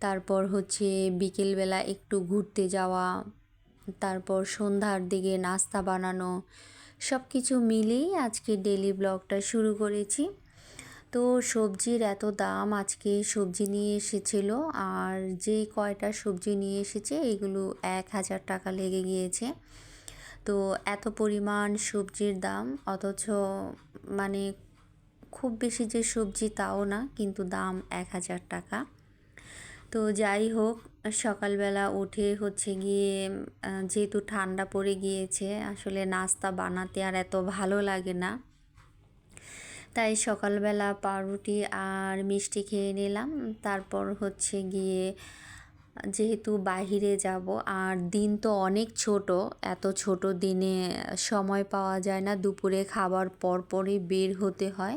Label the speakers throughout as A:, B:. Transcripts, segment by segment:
A: তারপর হচ্ছে বিকেলবেলা একটু ঘুরতে যাওয়া, তারপর সন্ধ্যার দিকে নাস্তা বানানো সব কিছু মিলেই আজকে ডেলি ব্লগটা শুরু করেছি। তো সবজির এত দাম আজকে সবজি নিয়ে এসেছিল, আর যে কয়টা সবজি নিয়ে এসেছে এগুলো এক হাজার টাকা লেগে গিয়েছে। তো এত পরিমাণ সবজির দাম, অথচ মানে খুব বেশি যে সবজি তাও না, কিন্তু দাম এক হাজার টাকা। তো যাই হোক, সকালবেলা উঠে হচ্ছে গিয়ে যেহেতু ঠান্ডা পড়ে গিয়েছে, আসলে নাস্তা বানাতে আর এত ভালো লাগে না। তাই সকালবেলা পাউরুটি আর মিষ্টি খেয়ে নিলাম। তারপর হচ্ছে গিয়ে, যেহেতু বাহিরে যাব, আর দিন তো অনেক ছোট, এত ছোট দিনে সময় পাওয়া যায় না, দুপুরে খাবার পর পরই বের হতে হয়।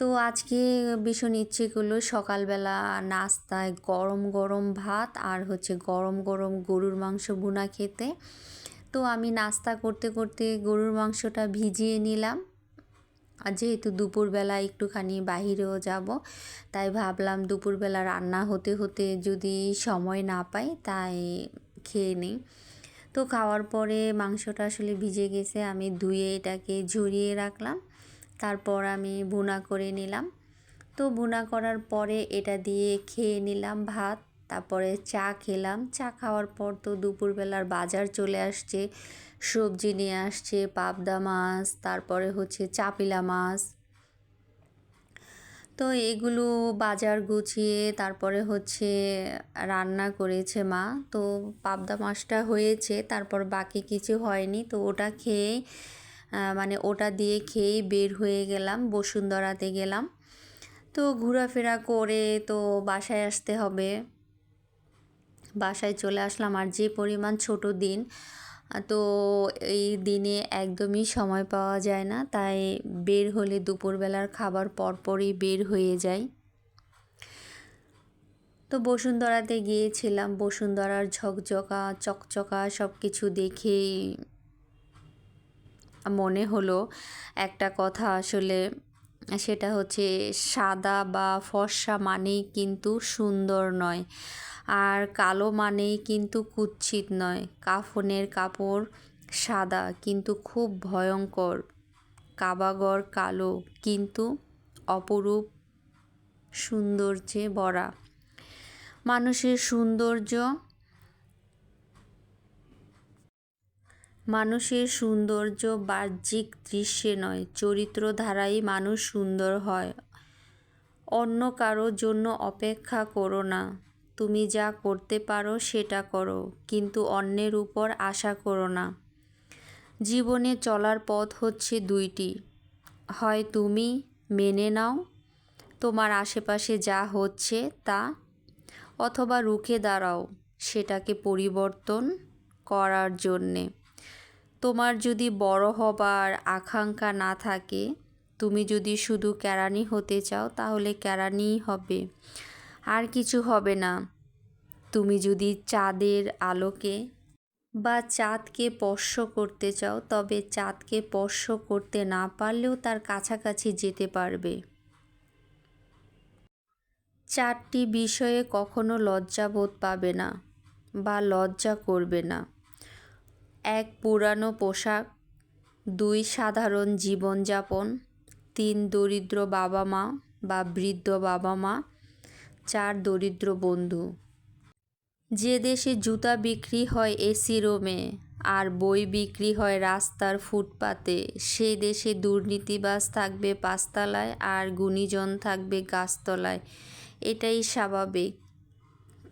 A: তো আজকে ভীষণ ইচ্ছে করল সকালবেলা নাস্তায় গরম গরম ভাত আর হচ্ছে গরম গরম গরুর মাংস ভুনা খেতে। তো আমি নাস্তা করতে করতে গরুর মাংসটা ভিজিয়ে নিলাম। আর যেহেতু দুপুরবেলা একটুখানি বাহিরেও যাব, তাই ভাবলাম দুপুরবেলা রান্না হতে হতে যদি সময় না পাই তাই খেয়ে নিই। তো খাওয়ার পরে মাংসটা আসলে ভিজে গেছে, আমি ধুয়ে এটাকে ঝরিয়ে রাখলাম। তারপর আমি ভুনা করে নিলাম। তো ভুনা করার পরে এটা দিয়ে খেয়ে নিলাম ভাত, তারপরে চা খেলাম। চা খাওয়ার পর তো দুপুরবেলার বাজার চলে আসছে, সবজি নিয়ে আসছে, পাবদা মাছ, তারপরে হচ্ছে চাপিলা মাছ। তো এগুলো বাজার গুছিয়ে তারপরে হচ্ছে রান্না করেছে মা। তো পাবদা মাছটা হয়েছে, তারপর বাকি কিছু হয়নি। তো ওটা খেয়ে মানে ওটা দিয়ে খেয়েই বের হয়ে গেলাম, বসুন্ধরাতে গেলাম। তো ঘোরাফেরা করে তো বাসায় আসতে হবে। বাসায় চলে আসলাম। আর যে পরিমাণ ছোট দিন, তো এই দিনে একদমই সময় পাওয়া যায় না। তাই বের হলে দুপুরবেলার খাবার পরপরই বের হয়ে যায় তো বসুন্ধরাতে গিয়েছিলাম। বসুন্ধরার ঝকঝকা, চকচকা সব কিছু দেখেই মনে হলো একটা কথা আসলে, সেটা হচ্ছে সাদা বা ফর্সা মানেই কিন্তু সুন্দর নয়। আর কালো মানেই কিন্তু কুৎসিত নয়। কাফনের কাপড় সাদা কিন্তু খুব ভয়ঙ্কর। কাবাগর কালো কিন্তু অপরূপ সৌন্দর্যে ভরা। মানুষের সৌন্দর্য মানুষের সৌন্দর্য বাহ্যিক দৃশ্যে নয় চরিত্র ধারাই মানুষ সুন্দর হয়। অন্য কারোর জন্য অপেক্ষা করো না। তুমি যা করতে পারো সেটা করো, কিন্তু অন্যের উপর আশা করো না। জীবনে চলার পথ হচ্ছে দুইটি। হয় তুমি মেনে নাও তোমার আশেপাশে যা হচ্ছে তা, অথবা রুখে দাঁড়াও সেটাকে পরিবর্তন করার জন্যে। তোমার যদি বড় হবার আকাঙ্ক্ষা না থাকে, তুমি যদি শুধু কেরানি হতে চাও, তাহলে কেরানিই হবে। আর কিছু হবে না। তুমি যদি চাঁদের আলোকে বা চাঁদকে স্পর্শ করতে চাও, তবে চাঁদকে স্পর্শ করতে না পারলেও তার কাছাকাছি যেতে পারবে। চারটি বিষয়ে কখনো লজ্জাবোধ পাবে না বা লজ্জা করবে না। এক পুরানো পোশাক, দুই সাধারণ জীবনযাপন, তিন দরিদ্র বাবা মা বা বৃদ্ধ বাবা মা, চার দরিদ্র বন্ধু। যে দেশে জুতা বিক্রি হয় এসি রোমে আর বই বিক্রি হয় রাস্তার ফুটপাতে সেই দেশে দুর্নীতিবাজ থাকবে পাঁচতলায় আর গুণীজন থাকবে গাছতলায়। এটাই স্বাভাবিক।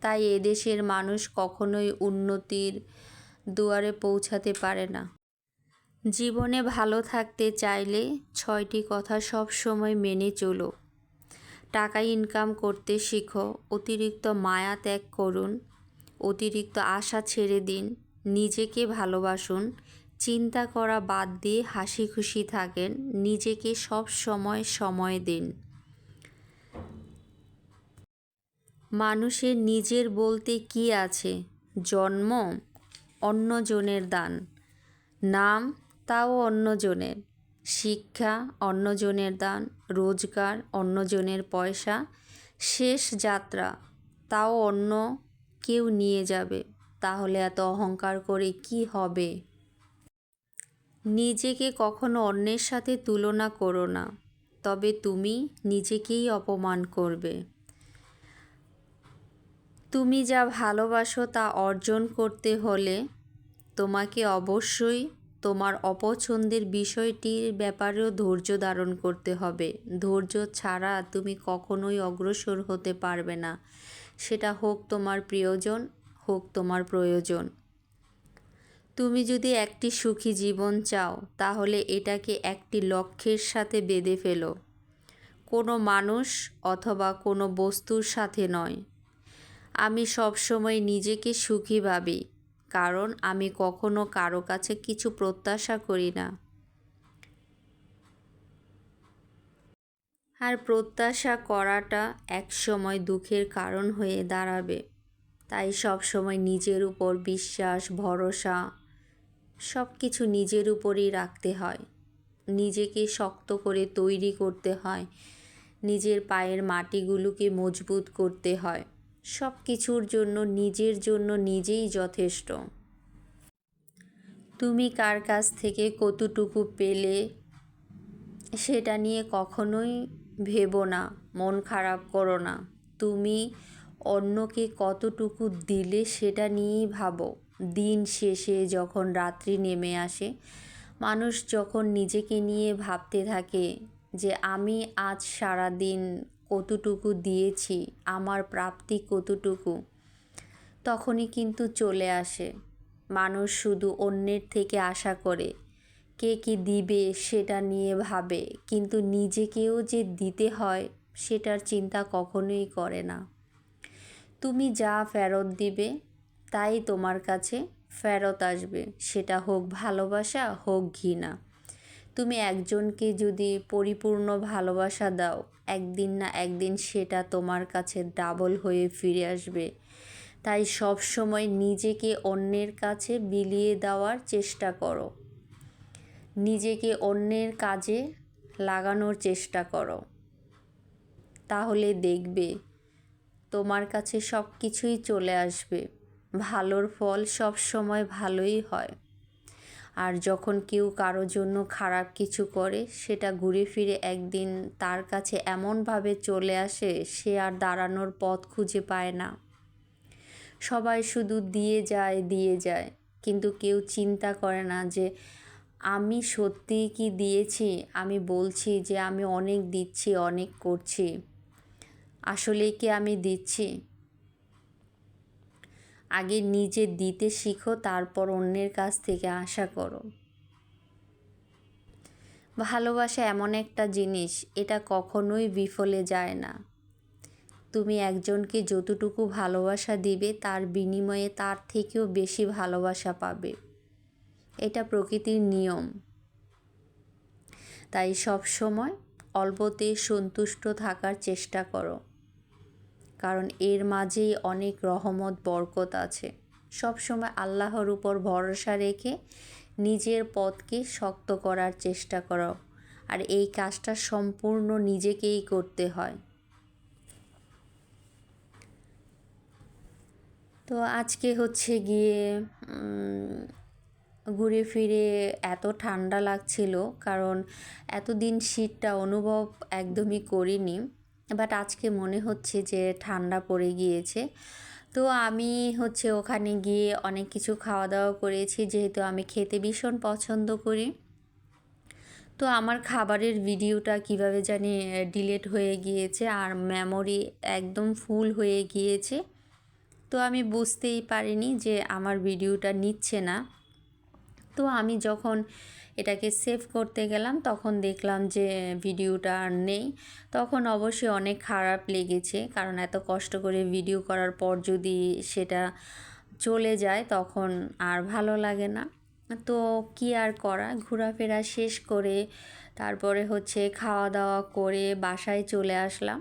A: তাই এদেশের মানুষ কখনোই উন্নতির দুয়ারে পৌঁছাতে পারে না। জীবনে ভালো থাকতে চাইলে ছয়টি কথা সব সময় মেনে চলো। টাকা ইনকাম করতে শিখো, অতিরিক্ত মায়া ত্যাগ করুন, অতিরিক্ত আশা ছেড়ে দিন, নিজেকে ভালোবাসুন, চিন্তা করা বাদ দিয়ে হাসি খুশি থাকেন, নিজেকে সব সময় সময় দিন। মানুষের নিজের বলতে কি আছে? জন্ম? অন্যজনের দান। নাম তাও অন্যজনের। শিক্ষা অন্যজনের দান। রোজগার অন্যজনের পয়সা। শেষ যাত্রা তাও অন্য কেউ নিয়ে যাবে। তাহলে এত অহংকার করে কি হবে? নিজেকে কখনো অন্যের সাথে তুলনা করো না। তবে তুমি নিজেকেই অপমান করবে। তুমি যা ভালোবাসো তা অর্জন করতে হলে তোমাকে অবশ্যই তোমার অপছন্দের বিষয়টির ব্যাপারেও ধৈর্য ধারণ করতে হবে। ধৈর্য ছাড়া তুমি কখনোই অগ্রসর হতে পারবে না। সেটা হোক তোমার প্রিয়জন, হোক তোমার প্রয়োজন। তুমি যদি একটি সুখী জীবন চাও, তাহলে এটাকে একটি লক্ষ্যের সাথে বেঁধে ফেলো। কোনো মানুষ অথবা কোনো বস্তুর সাথে নয়। আমি সবসময় নিজেকে সুখী ভাবি, কারণ আমি কখনো কারও কাছে কিছু প্রত্যাশা করি না। আর প্রত্যাশা করাটা এক সময় দুঃখের কারণ হয়ে দাঁড়াবে, তাই সব সময় নিজের উপর বিশ্বাস, ভরসা সব কিছু নিজের উপরেই রাখতে হয়। নিজেকে শক্ত করে তৈরি করতে হয়, নিজের পায়ের মাটিগুলোকে মজবুত করতে হয়। সব কিছুর জন্য, নিজের জন্য নিজেই যথেষ্ট। তুমি কার কাছ থেকে কতটুকু পেলে সেটা নিয়ে কখনোই ভেবো না, মন খারাপ করো না। তুমি অন্যকে কতটুকু দিলে সেটা নিয়েই ভাবো। দিন শেষে যখন রাত্রি নেমে আসে, মানুষ যখন নিজেকে নিয়ে ভাবতে থাকে যে, আমি আজ সারা দিন কতটুকু দিয়েছি, আমার প্রাপ্তি কতটুকু? তখনই কিন্তু চলে আসে। মানুষ শুধু অন্যের থেকে আশা করে, কে কি দিবে সেটা নিয়ে ভাবে, কিন্তু নিজেকেও যে দিতে হয়, সেটার চিন্তা কখনোই করে না। তুমি যা ফেরত দিবে, তাই তোমার কাছে ফেরত আসবে, সেটা হোক ভালোবাসা, হোক ঘৃণা। তুমি একজনকে যদি পরিপূর্ণ ভালোবাসা দাও, একদিন না একদিন সেটা তোমার কাছে ডাবল হয়ে ফিরে আসবে। তাই সব সময় নিজেকে অন্যের কাছে বিলিয়ে দেওয়ার চেষ্টা করো। নিজেকে অন্যের কাজে লাগানোর চেষ্টা করো। তাহলে দেখবে তোমার কাছে সব কিছুই চলে আসবে। ভালোর ফল সব সময় ভালোই হয়। আর যখন কেউ কারোর জন্য খারাপ কিছু করে, সেটা ঘুরে ফিরে একদিন তার কাছে এমনভাবে চলে আসে, সে আর দাঁড়ানোর পথ খুঁজে পায় না। সবাই শুধু দিয়ে যায় দিয়ে যায়। কিন্তু কেউ চিন্তা করে না যে, আমি সত্যিই কি দিয়েছি? আমি বলছি যে, আমি অনেক দিচ্ছি, অনেক করছি। আসলে কি আমি দিচ্ছি? আগে নিজে দিতে শিখো, তারপর অন্যের কাছ থেকে আশা করো। ভালোবাসা এমন একটা জিনিস, এটা কখনোই বিফলে যায় না। তুমি একজনকে যতটুকু ভালোবাসা দিবে, তার বিনিময়ে তার থেকেও বেশি ভালোবাসা পাবে। এটা প্রকৃতির নিয়ম। তাই সব সময় অল্পতে সন্তুষ্ট থাকার চেষ্টা করো। কারণ এর মাঝেই অনেক রহমত, বরকত আছে। সবসময় আল্লাহর উপর ভরসা রেখে নিজের পথকে শক্ত করার চেষ্টা করো, আর এই কাজটা সম্পূর্ণ নিজেকেই করতে হয়। তো আজকে হচ্ছে গিয়ে ঘুরে ফিরে এত ঠান্ডা লাগছিল, কারণ এতদিন শীতটা অনুভব একদমই করিনি। বাট আজকে মনে হচ্ছে যে ঠান্ডা পড়ে গিয়েছে। তো আমি হচ্ছে ওখানে গিয়ে অনেক কিছু খাওয়া দাওয়া করেছি, যেহেতু আমি খেতে ভীষণ পছন্দ করি। তো আমার খাবারের ভিডিওটা কীভাবে জানি ডিলেট হয়ে গিয়েছে আর মেমোরি একদম ফুল হয়ে গিয়েছে। তো আমি বুঝতেই পারিনি যে আমার ভিডিওটা নিচ্ছে না। তো আমি যখন এটাকে সেভ করতে গেলাম, তখন দেখলাম যে ভিডিওটা আর নেই। তখন অবশ্যই অনেক খারাপ লেগেছে, কারণ এত কষ্ট করে ভিডিও করার পর যদি সেটা চলে যায়, তখন আর ভালো লাগে না। তো কি আর করা? ঘোরাফেরা শেষ করে তারপরে হচ্ছে খাওয়া দাওয়া করে বাসায় চলে আসলাম।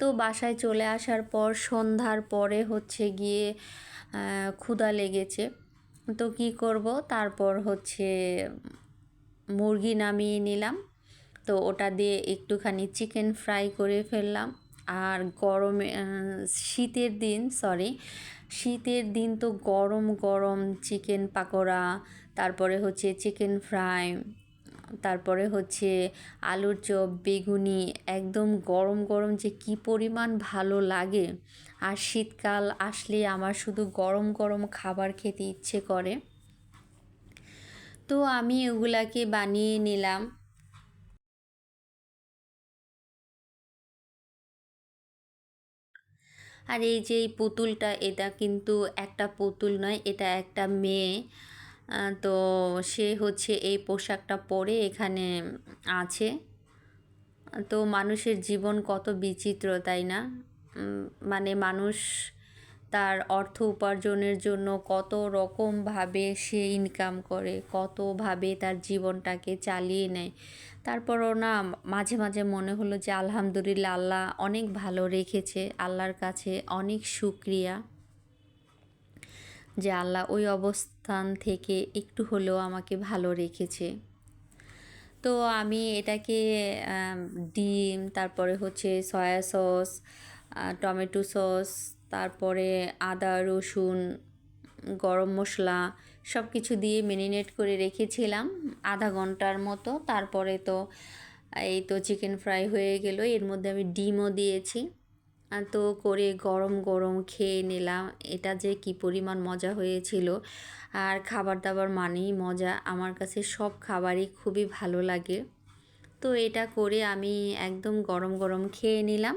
A: তো বাসায় চলে আসার পর সন্ধ্যার পরে হচ্ছে গিয়ে ক্ষুধা লেগেছে। তো কি করব? তারপর হচ্ছে মুরগি নামিয়ে নিলাম। তো ওটা দিয়ে একটুখানি চিকেন ফ্রাই করে ফেললাম। আর গরমে শীতের দিন সরি শীতের দিন তো গরম গরম চিকেন পাকোড়া, তারপরে হচ্ছে চিকেন ফ্রাই তারপরে হচ্ছে আলুর চপ, বেগুনি, একদম গরম গরম যে কি পরিমাণ ভালো লাগে। আর শীতকাল আসলে আমার শুধু গরম গরম খাবার খেতে ইচ্ছে করে। তো আমি ওগুলাকে বানিয়ে নিলাম। আর এই যে এই পুতুলটা, এটা কিন্তু একটা পুতুল নয়, এটা একটা মেয়ে। তো সে হচ্ছে এই পোশাকটা পরে এখানে আছে। তো মানুষের জীবন কত বিচিত্র, তাই না? মানে মানুষ তার অর্থ উপার্জনের জন্য কত রকমভাবে সে ইনকাম করে, কতভাবে তার জীবনটাকে চালিয়ে নেয়। তারপরও না, মাঝে মাঝে মনে হলো যে আলহামদুলিল্লাহ আল্লাহ অনেক ভালো রেখেছে, আল্লাহর কাছে অনেক সুক্রিয়া যে আল্লাহ ওই অবস্থান থেকে একটু হলেও আমাকে ভালো রেখেছে। তো আমি এটাকে ডিম, তারপরে হচ্ছে সয়া সস টমেটো সস তারপরে আদা, রসুন, গরম মশলা সব কিছু দিয়ে মেরিনেট করে রেখেছিলাম আধা ঘণ্টার মতো। তারপরে তো এই তো চিকেন ফ্রাই হয়ে গেল, এর মধ্যে আমি ডিমও দিয়েছি। তো করে গরম গরম খেয়ে নিলাম। এটা যে কি পরিমাণ মজা হয়েছিল। আর খাবার দাবার মানেই মজা। আমার কাছে সব খাবারই খুবই ভালো লাগে। তো এটা করে আমি একদম গরম গরম খেয়ে নিলাম।